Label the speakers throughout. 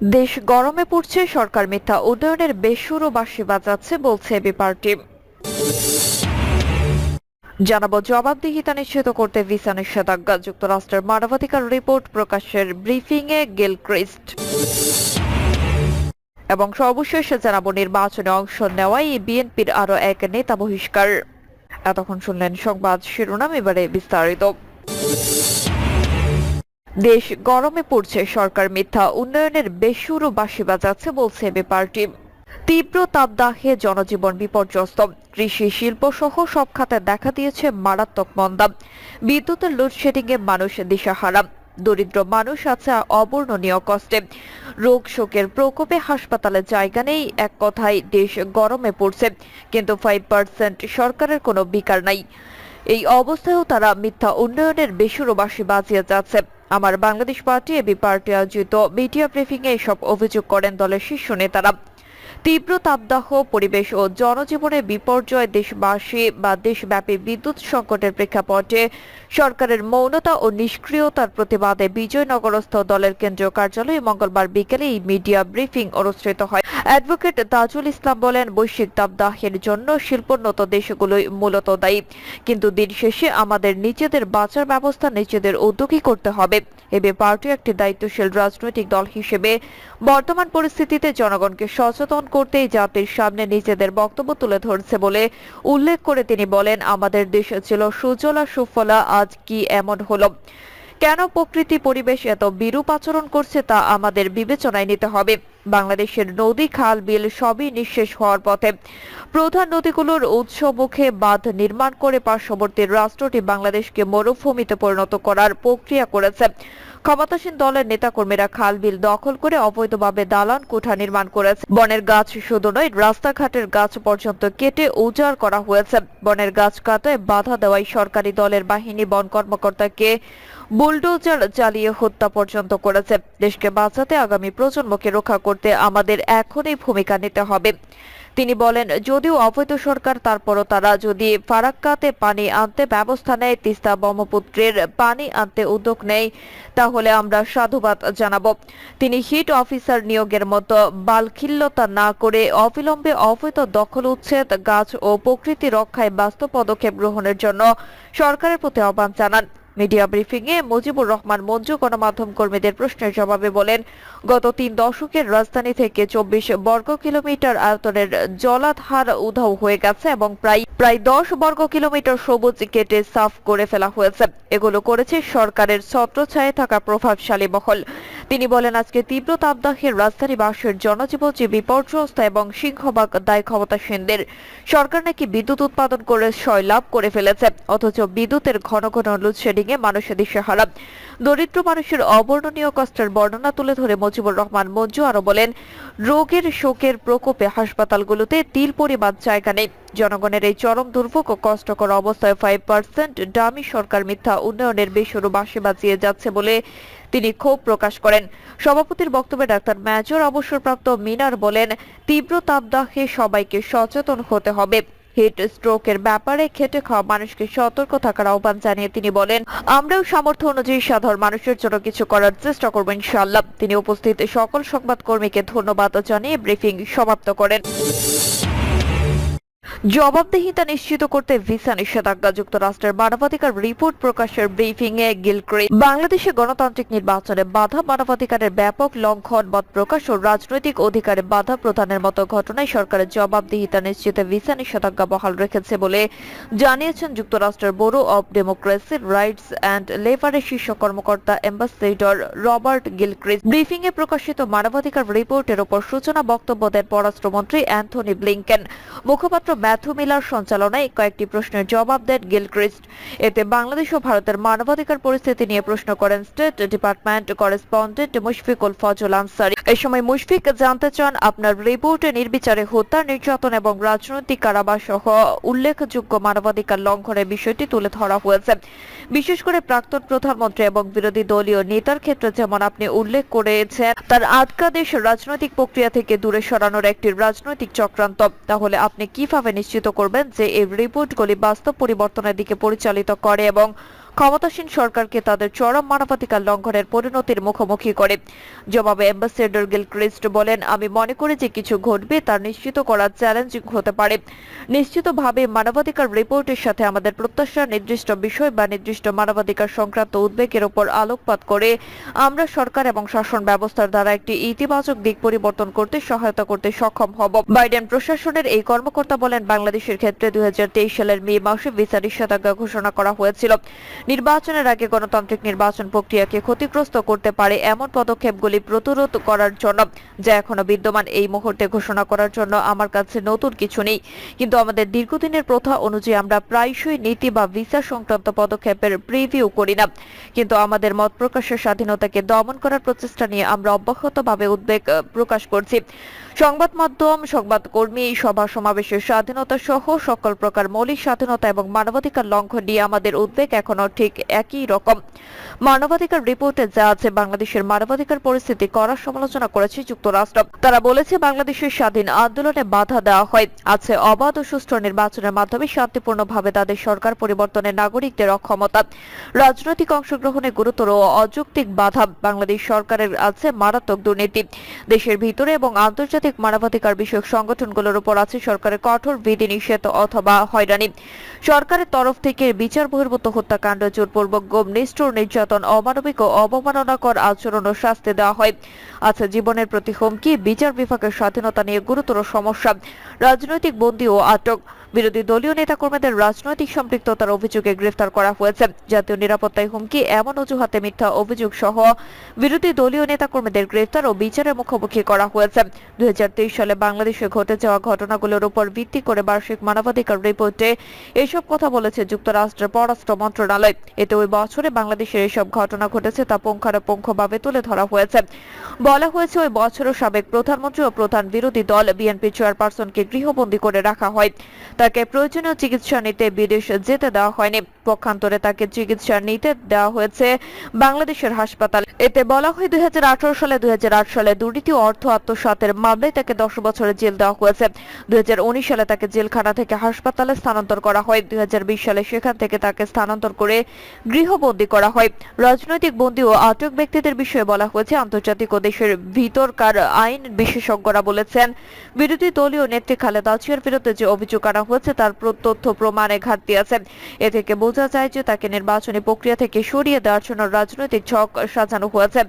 Speaker 1: দেশ গরমে পড়ছে, সরকার মিথ্যা উন্নয়নের বেসুরো বাসি বাজাচ্ছে বলছে এবি পার্টি। জানাব জবাবদিহিতা নিশ্চিত করতে ভিসা নিষেধাজ্ঞা। যুক্তরাষ্ট্রের মানবাধিকার রিপোর্ট প্রকাশের ব্রিফিং ব্রিফিংয়ে গিলক্রিস্ট। এবং সর্বশেষ জানাব নির্বাচনে অংশ নেওয়ায় বিএনপির আরও এক নেতা বহিষ্কার। এতক্ষণ শুনলেন সংবাদ শিরোনাম, এবারে বিস্তারিত। দেশ গরমে পড়ছে, সরকার মিথ্যা, উন্নয়নের বেসুরো বাসি বাজাচ্ছে বলছে এবি পার্টি। তীব্র তাপদাহে জনজীবন বিপর্যস্ত, কৃষি শিল্প সহ সব খাতে দেখা দিয়েছে মারাত্মক মন্দা। বিদ্যুতের লোডশেডিং এ মানুষ দিশাহারা, দরিদ্র মানুষ আছে অবর্ণনীয় কষ্টে। রোগ শোকের প্রকোপে হাসপাতালে জায়গা নেই, এক কথায় দেশ গরমে পড়ছে, কিন্তু ফাইভ পার্সেন্ট সরকারের কোনো বিকার নাই। এই অবস্থায়ও তারা মিথ্যা উন্নয়নের বেসুরবাসী বাজিয়ে যাচ্ছে। আমার Bangladesh party, A B party আয়োজিত মিডিয়া ব্রিফিং এ এসব অভিযোগ করেন দলের শীর্ষ নেতারা। তীব্র তাপদাহ, পরিবেশ ও জনজীবনে বিপর্যয়, দেশবাসী বা দেশব্যাপী বিদ্যুৎ সংকটের প্রেক্ষাপটে সরকারের মৌনতা ও নিষ্ক্রিয়তার প্রতিবাদে বিজয়নগরস্থ দলের কেন্দ্রীয় কার্যালয়ে মঙ্গলবার বিকেলে এই মিডিয়া ব্রিফিং অনুষ্ঠিত হয়। অ্যাডভোকেট তাজুল ইসলাম বলেন, বৈশ্বিক তাপদাহের জন্য শিল্পোন্নত দেশগুলোই মূলত দায়ী। কিন্তু দিন শেষে আমাদের নিজেদের বাঁচার ব্যবস্থা নিজেদের উদ্যোগী করতে হবে। এবে পার্টি একটি দায়িত্বশীল রাজনৈতিক দল হিসেবে। বর্তমান পরিস্থিতিতে জনগণকে সচেতন করতে জাতির সামনে নিজেদের বক্তব্য তুলে ধরছে বলে উল্লেখ করে তিনি বলেন, আমাদের দেশ ছিল সুজলা সুফলা, আজ কি এমন হলো? কেন প্রকৃতি পরিবেশ এত বিরূপ আচরণ করছে তা আমাদের বিবেচনায় নিতে হবে। বাংলাদেশের নদী, খাল, বিল সবই নিঃশেষ হওয়ার পথে। প্রধান নদীগুলোর উৎস মুখে বাঁধ নির্মাণ করে পার্শ্ববর্তী রাষ্ট্রটি বাংলাদেশকে মরুভূমিতে পরিণত করার প্রক্রিয়া করেছে। ক্ষমতাসীন দলের নেতাকর্মীরা খাল বিল দখল করে অবৈধভাবে দালান কোঠা নির্মাণ করেছে। বনের গাছ শুধু রাস্তাঘাটের গাছ পর্যন্ত কেটে উজাড় করা হয়েছে। বনের গাছ কাটায় বাধা দেওয়ায় সরকারি দলের বাহিনী বন কর্মকর্তাকে বুলডোজার চালিয়ে হত্যা পর্যন্ত করেছে। দেশকে বাঁচাতে আগামী প্রজন্মকে রক্ষা করতে আমাদের এখনই ভূমিকা নিতে হবে। তিনি বলেন, যদিও অবৈধ সরকার, তারপরও তারা যদি ফারাক্কাতে পানি আনতে ব্যবস্থা নেয়, তিস্তা ব্রহ্মপুত্রের পানি আনতে উদ্যোগ নেয়, তাহলে আমরা সাধুবাদ জানাব। তিনি হিট অফিসার নিয়োগের মতো বালখিল্যতা না করে অবিলম্বে অবৈধ দখল, উচ্ছেদ, গাছ ও প্রকৃতি রক্ষায় বাস্তব পদক্ষেপ গ্রহণের জন্য সরকারের প্রতি আহ্বান জানান। মিডিয়া ব্রিফিং এ মুজিবুর রহমান মঞ্জু গণমাধ্যম কর্মীদের প্রশ্নের জবাবে বলেন, গত তিন দশকের রাজধানী থেকে চব্বিশ বর্গ কিলোমিটার আয়তনের জলাধার উধাও হয়ে গেছে এবং প্রায় প্রায় দশ বর্গ কিলোমিটার সবুজ কেটে সাফ করে ফেলা হয়েছে। এগুলো করেছে সরকারের ছত্রছায়ে থাকা প্রভাবশালী মহল। তিনি বলেন, আজকে তীব্র তাপদাহের রাজধানীবাসীর জনজীবন যে বিপর্যস্ত এবং সিংহভাগ দায় ক্ষমতাসীনদের। সরকার নাকি বিদ্যুৎ উৎপাদন করে লাভ করে ফেলেছে, অথচ বিদ্যুতের ঘন ঘন লোডশেডিং এ মানুষের দিশেহারা দরিদ্র মানুষের অবর্ণনীয় কষ্টের বর্ণনা তুলে ধরে মুজিবুর রহমান মঞ্জু আরও বলেন, রোগের শোকের প্রকোপে হাসপাতালগুলোতে তিল পরিমাণ জায়গা নেই। জনগণের এই চরম দুর্ভোগ ও কষ্টকর অবস্থায় ফাইভ পার্সেন্ট ডামি সরকার মিথ্যা উন্নয়নের বেসরু বাসি বাঁচিয়ে যাচ্ছে বলে তিনি ক্ষোভ প্রকাশ করেন। সভাপতির বক্তব্যে ডাক্তার মেজর অবসরপ্রাপ্ত মিনার বলেন, তীব্র তাপদাহে সবাইকে সচেতন হতে হবে। হিট স্ট্রোকের ব্যাপারে খেটে খাওয়া মানুষকে সতর্ক থাকার আহ্বান জানিয়ে তিনি বলেন, আমরাও সামর্থ্য অনুযায়ী সাধারণ মানুষের জন্য কিছু করার চেষ্টা করব ইনশাআল্লাহ। তিনি উপস্থিত সকল সংবাদকর্মীকে ধন্যবাদ জানিয়ে ব্রিফিং সমাপ্ত করেন। জবাবদিহিতা নিশ্চিত করতে ভিসা নিষেধাজ্ঞা যুক্তরাষ্ট্রের মানবাধিকার রিপোর্ট প্রকাশের ব্রিফিং এ গিলক্রি বাংলাদেশে গণতান্ত্রিক নির্বাচনে বাধা মানবাধিকারের ব্যাপক লঙ্ঘন, মত প্রকাশ ও রাজনৈতিক অধিকারে বাধা প্রদানের মতো ঘটনায় সরকারের জবাবদিহিতা নিশ্চিতে ভিসা নিষেধাজ্ঞা বহাল রেখেছে বলে জানিয়েছেন যুক্তরাষ্ট্রের bureau of democracy, rights and লেবারের শীর্ষ কর্মকর্তা অ্যাম্বাসেডর রবার্ট গিলক্রিস। ব্রিফিং এ প্রকাশিত মানবাধিকার রিপোর্টের উপর সূচনা বক্তব্য দেন পররাষ্ট্রমন্ত্রী অ্যান্থনি ব্লিংকেন। মুখপাত্র ম্যাথু মিলার সঞ্চালনায় কয়েকটি প্রশ্নের জবাব দেন গিলক্রিস্ট। এতে বাংলাদেশ ও ভারতের মানবাধিকার পরিস্থিতি নিয়ে প্রশ্ন করেন State Department correspondent Mushfiqul Fazal Ansari. এ সময় মুশফিক জানতে চান আপনার রিপোর্টে, নির্বিচারে হত্যা, নির্যাতন এবং রাজনৈতিক কারাবাস সহ উল্লেখযোগ্য মানবাধিকার লঙ্ঘনের বিষয়টি তুলে ধরা হয়েছে। বিশেষ করে প্রাক্তন প্রধানমন্ত্রী এবং বিরোধী দলীয় নেতার ক্ষেত্রে যেমন আপনি উল্লেখ করেছেন, তার আটকাদেশ রাজনৈতিক প্রক্রিয়া থেকে দূরে সরানোর একটি রাজনৈতিক চক্রান্ত। তাহলে আপনি কীভাবে নিশ্চিত করবেন যে এই রিপোর্টগুলি বাস্তব পরিবর্তনের দিকে পরিচালিত করে এবং ক্ষমতাসীন সরকারকে তাদের চরম মানবাধিকার লঙ্ঘনের পরিণতির মুখোমুখি করে। জবাবে অ্যাম্বাসেডর গিলক্রিস্ট বলেন, আমি মনে করি যে কিছু ঘটবে তা নিশ্চিত করা চ্যালেঞ্জিং হতে পারে। নিশ্চিতভাবে মানবাধিকার রিপোর্টের সাথে আমাদের প্রত্যাশা, নির্দিষ্ট বিষয় বা নির্দিষ্ট মানবাধিকার সংক্রান্ত উদ্বেগের উপর আলোকপাত করে আমরা সরকার এবং শাসন ব্যবস্থার দ্বারা একটি ইতিবাচক দিক পরিবর্তন করতে সহায়তা করতে সক্ষম হব। বাইডেন প্রশাসনের এই কর্মকর্তা বলেন, বাংলাদেশের ক্ষেত্রে দুই হাজার তেইশ সালের মে মাসে ভিসা নিষেধাজ্ঞা ঘোষণা করা হয়েছিল। নির্বাচনের আগে গণতান্ত্রিক নির্বাচন প্রক্রিয়াকে ক্ষতিগ্রস্ত করতে পারে এমন পদক্ষেপগুলি প্রতিরোধ করার জন্য, যা এখনও বিদ্যমান। এই মুহূর্তে ঘোষণা করার জন্য আমার কাছে নতুন কিছু নেই। কিন্তু আমাদের দীর্ঘদিনের প্রথা অনুযায়ী আমরা প্রায়শই নীতি বা ভিসা সংক্রান্ত পদক্ষেপের প্রিভিউ করি না। কিন্তু আমাদের মত প্রকাশের স্বাধীনতাকে দমন করার প্রচেষ্টা নিয়ে আমরা অব্যাহতভাবে উদ্বেগ প্রকাশ করছি। সংবাদ মাধ্যম, সংবাদ কর্মী, সভা সমাবেশের স্বাধীনতা সহ সকল প্রকার মৌলিক স্বাধীনতা এবং মানবাধিকার লঙ্ঘন নিয়ে আমাদের উদ্বেগ এখনও ঠিক একই রকম। মানবাধিকার রিপোর্টে যা আছে, বাংলাদেশের মানবাধিকার পরিস্থিতি করার সমালোচনা করেছে যুক্তরাষ্ট্র। তারা বলেছে, বাংলাদেশের স্বাধীন আন্দোলনে বাধা দেওয়া হয়, আছে অবাধ ও সুষ্ঠু নির্বাচনের মাধ্যমে শান্তিপূর্ণভাবে তাদের সরকার পরিবর্তনের নাগরিকদের অক্ষমতা। রাজনৈতিক অংশগ্রহণে গুরুতর ও অযৌক্তিক বাধা, বাংলাদেশ সরকারের আছে মারাত্মক দুর্নীতি। দেশের ভিতরে এবং আন্তর্জাতিক মানবাধিকার বিষয়ক সংগঠনগুলোর উপর আছে সরকারের কঠোর বিধিনিষেধ অথবা হয়রানি। সরকারের তরফ থেকে বিচার বহির্ভূত হত্যাকাণ্ড জোরপূর্বক গম নিষ্ঠুর নির্যাতন, অমানবিক ও অবমাননাকর আচরণ ও শাস্তি দেওয়া হয়। আছে জীবনের প্রতি হুমকি, বিচার বিভাগের স্বাধীনতা নিয়ে গুরুতর সমস্যা, রাজনৈতিক বন্দী ও আটক। বিরোধী দলীয় নেতাকর্মীদের রাজনৈতিক সম্পৃক্ততার অভিযোগে গ্রেফতার করা হয়েছে। জাতীয় নিরাপত্তায় হুমকি, এমন অজুহাতে মিথ্যা অভিযোগ সহ বিরোধী দলীয় নেতাকর্মীদের গ্রেফতার ও বিচারের মুখোমুখি করা হয়েছে। দুই সালে বাংলাদেশে ঘটে যাওয়া ঘটনাগুলোর উপর ভিত্তি করে বার্ষিক মানবাধিকার রিপোর্টে এসব কথা বলেছে যুক্তরাষ্ট্রের পররাষ্ট্র মন্ত্রণালয়। এতে ওই বছরে বাংলাদেশের এসব ঘটনা ঘটেছে তা পুঙ্খানুপুঙ্খভাবে তুলে ধরা হয়েছে। বলা হয়েছে ওই বছরও সাবেক প্রধানমন্ত্রী ও প্রধান বিরোধী দল বিএনপি চেয়ারপারসনকে গৃহবন্দী করে রাখা হয়। তাকে প্রয়োজনীয় চিকিৎসা নিতে বিদেশ যেতে দেওয়া হয়নি। পক্ষান্তরে তাকে চিকিৎসা নিতে দেওয়া হয়েছে বাংলাদেশের হাসপাতালে। এতে বলা হয় দুই সালে দুই সালে দুর্নীতি অর্থ আত্মসাতের মামলায় তাকে দশ বছরের জেল দেওয়া হয়েছে। দুই সালে তাকে জেলখানা থেকে হাসপাতালে স্থানান্তর করা হয়। দুই সালে সেখান থেকে তাকে স্থানান্তর করে গৃহবন্দী করা হয়। রাজনৈতিক বন্দী ও আটক ব্যক্তিদের বিষয়ে বলা হয়েছে, আন্তর্জাতিক ও দেশের ভিতরকার আইন বিশেষজ্ঞরা বলেছেন, বিরোধী দলীয় নেত্রী খালেদা জিয়ার বিরুদ্ধে যে অভিযোগ আনা হয়েছে, তার তথ্য প্রমাণে ঘাটতি আছে। এ থেকে বোঝা যায় যে তাকে নির্বাচনী প্রক্রিয়া থেকে সরিয়ে দেওয়ার জন্য রাজনৈতিক ছক সাজানো হয়েছে।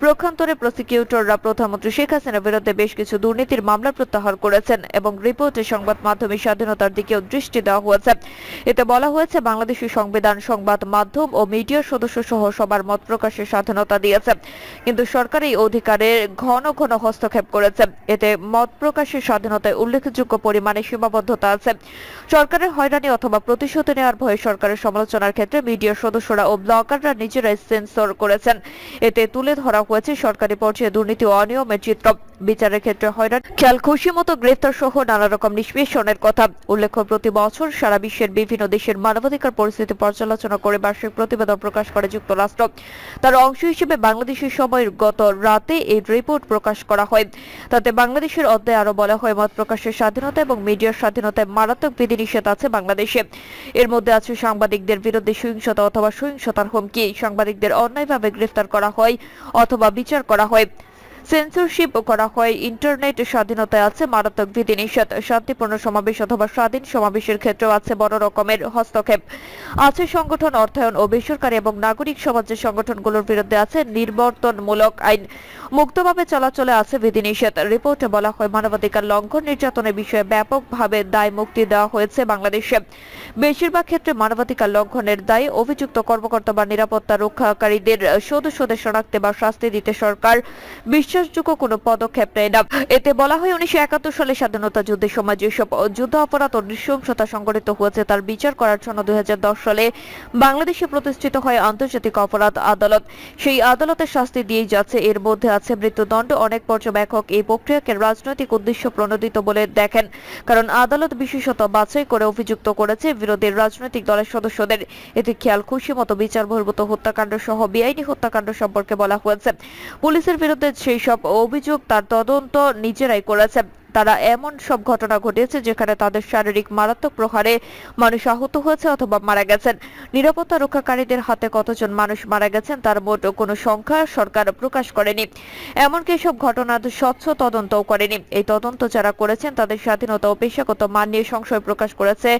Speaker 1: প্রক্ষান্তরে প্রসিকিউটররা প্রধানমন্ত্রী শেখ হাসিনার বিরুদ্ধে বেশ কিছু দুর্নীতির মামলা প্রত্যাহার করেছেন এবং রিপোর্টে সংবাদ মাধ্যমের স্বাধীনতার দিকেও দৃষ্টি দেওয়া হয়েছে। এতে বলা হয়েছে বাংলাদেশের সংবিধান, সংবাদ মাধ্যম ও মিডিয়ার সদস্য সহ সবার মত প্রকাশের স্বাধীনতা দিয়েছে। কিন্তু সরকার এই অধিকারে ঘন ঘন হস্তক্ষেপ করেছে। এতে মত প্রকাশের স্বাধীনতায় উল্লেখযোগ্য পরিমাণে সীমাবদ্ধতা আছে। সরকারের হয়রানি অথবা প্রতিশোধ নেওয়ার ভয়ে সরকারের সমালোচনার ক্ষেত্রে মিডিয়ার সদস্যরা ও ব্লগাররা নিজেরাই সেন্সর করেছেন। এতে তুলে ধরা হয়েছে সরকারি পর্যায়ে দুর্নীতি ও অনিয়মের চিত্র। বিচারের ক্ষেত্রে হয়রান। খেয়াল খুশি মতো গ্রেফতার সহ নানা রকম নিষ্পেষণের কথা উল্লেখ্য, প্রতি বছর সারা বিশ্বের বিভিন্ন দেশের মানবাধিকার পরিস্থিতি পর্যালোচনা করে বার্ষিক প্রতিবেদন প্রকাশ করে যুক্তরাষ্ট্র। তার অংশ হিসেবে বাংলাদেশের সময়ের গত রাতে এই রিপোর্ট প্রকাশ করা হয়। তাতে বাংলাদেশের অধ্যায়ে আরও বলা হয়, মত প্রকাশের স্বাধীনতা এবং মিডিয়ার স্বাধীনতায় মারাত্মক বিধিনিষেধ আছে বাংলাদেশে। এর মধ্যে আছে সাংবাদিকদের বিরুদ্ধে সহিংসতা অথবা সহিংসতার হুমকি। সাংবাদিকদের অন্যায়ভাবে গ্রেফতার করা হয় অথবা বিচার করা হয়। সেন্সরশিপ করা হয় ইন্টারনেট স্বাধীনতায় আছে মারাত্মক বিধিনিষেধ শান্তিপূর্ণ সমাবেশ অথবা স্বাধীন সমাবেশের ক্ষেত্রেও আছে বড় রকমের হস্তক্ষেপ। আছে সংগঠন অর্থায়ন ও বেসরকারি এবং নাগরিক সমাজের সংগঠনগুলোর বিরুদ্ধে আছে নির্বর্তনমূলক আইন। মুক্তভাবে চলাচলে আছে বিধিনিষেধ রিপোর্টে বলা হয়, মানবাধিকার লঙ্ঘন নির্যাতনের বিষয়ে ব্যাপকভাবে দায় মুক্তি দেওয়া হয়েছে বাংলাদেশে। বেশিরভাগ ক্ষেত্রে মানবাধিকার লঙ্ঘনের দায়ে অভিযুক্ত কর্মকর্তা বা নিরাপত্তা রক্ষাকারীদের সদস্যদের শনাক্তে বা শাস্তি দিতে সরকার বিশ্বাসযোগ্য কোনো পদক্ষেপ নেয় না। এতে বলা হয়, উনিশশো একাত্তর সালে স্বাধীনতা যুদ্ধের সময় যেসব যুদ্ধ অপরাধ ও নৃশংসতা সংঘটিত হয়েছে, তার বিচার করার জন্য দুই সালে বাংলাদেশে প্রতিষ্ঠিত হয় আন্তর্জাতিক অপরাধ আদালত। সেই আদালতের শাস্তি দিয়েই যাচ্ছে, এর মধ্যে আছে মৃত্যুদণ্ড। অনেক পর্যবেক্ষক এই প্রক্রিয়াকে রাজনৈতিক উদ্দেশ্য প্রণোদিত বলে দেখেন। কারণ আদালত বিশেষত বাছাই করে অভিযুক্ত করেছে বিরোধী রাজনৈতিক দলের সদস্যদের। এতে খেয়াল খুশি মতো বিচার বহির্ভূত হত্যাকাণ্ড সহ বেআইনি হত্যাকাণ্ড সম্পর্কে বলা হয়েছে। পুলিশের বিরুদ্ধে সেই সব অভিযোগ তার তদন্ত নিজেরাই করেছে। তারা এমন সব ঘটনা ঘটিয়েছে যেখানে তাদের শারীরিক মারাত্মক প্রহারে মানুষ আহত হয়েছে অথবা মারা গেছেন। নিরাপত্তা রক্ষাকারীদের হাতে কতজন মানুষ মারা গেছেন তার মোট কোনো সংখ্যা সরকার প্রকাশ করেনি। এমনকি এসব ঘটনার স্বচ্ছ তদন্তও করেনি। এই তদন্ত যারা করেছেন তাদের স্বাধীনতা ও পেশাগত মান নিয়ে সংশয় প্রকাশ করেছে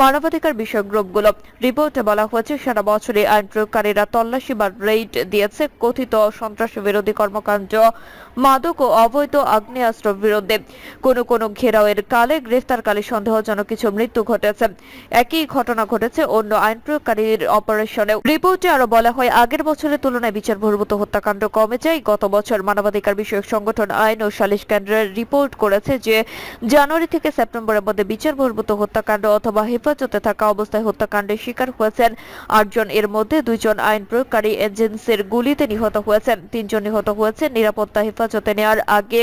Speaker 1: মানবাধিকার বিষয়ক গ্রুপগুলো। রিপোর্টে বলা হয়েছে, সারা বছরে আইন প্রয়োগকারীরা তল্লাশি বা রেইড দিয়েছে। কথিত সন্ত্রাস বিরোধী কর্মকাণ্ড, মাদক ও অবৈধ আগ্নেয়াস্ত্র বিরুদ্ধে কোনো কোনো ঘেরাওয়ের কালে গ্রেফতারকালে সন্দেহজনক কিছু মৃত্যু ঘটেছে। একই ঘটনা ঘটেছে অন্য আইন প্রয়োগকারীর অপারেশনেও। রিপোর্টে আরও বলা হয়, আগের বছরের তুলনায় বিচার বহির্ভূত হত্যাকাণ্ড কমে যায়। গত বছর মানবাধিকার বিষয়ক সংগঠন আইন ও সালিশ কেন্দ্রের রিপোর্ট করেছে যে, জানুয়ারি থেকে সেপ্টেম্বরের মধ্যে বিচার বহির্ভূত হত্যাকাণ্ড অথবা হেফাজতে থাকা অবস্থায় হত্যাকাণ্ডের শিকার হয়েছেন আটজন। এর মধ্যে দুইজন আইন প্রয়োগকারী এজেন্সির গুলিতে নিহত হয়েছেন। তিনজন নিহত হয়েছে নিরাপত্তা হেফাজতে নেওয়ার আগে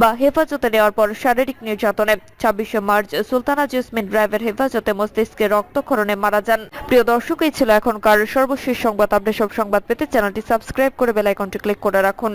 Speaker 1: বা হেফাজতে নেওয়ার পর শারীরিক নির্যাতনে। ছাব্বিশে মার্চ সুলতানা জেসমিন ড্রাইভের হেফাজতে মস্তিষ্কে রক্তক্ষরণে মারা যান। প্রিয় দর্শক, এই ছিল এখনকার সর্বশেষ সংবাদ। আপনি সব সংবাদ পেতে চ্যানেলটি সাবস্ক্রাইব করে বেলাইকনটি ক্লিক করে রাখুন।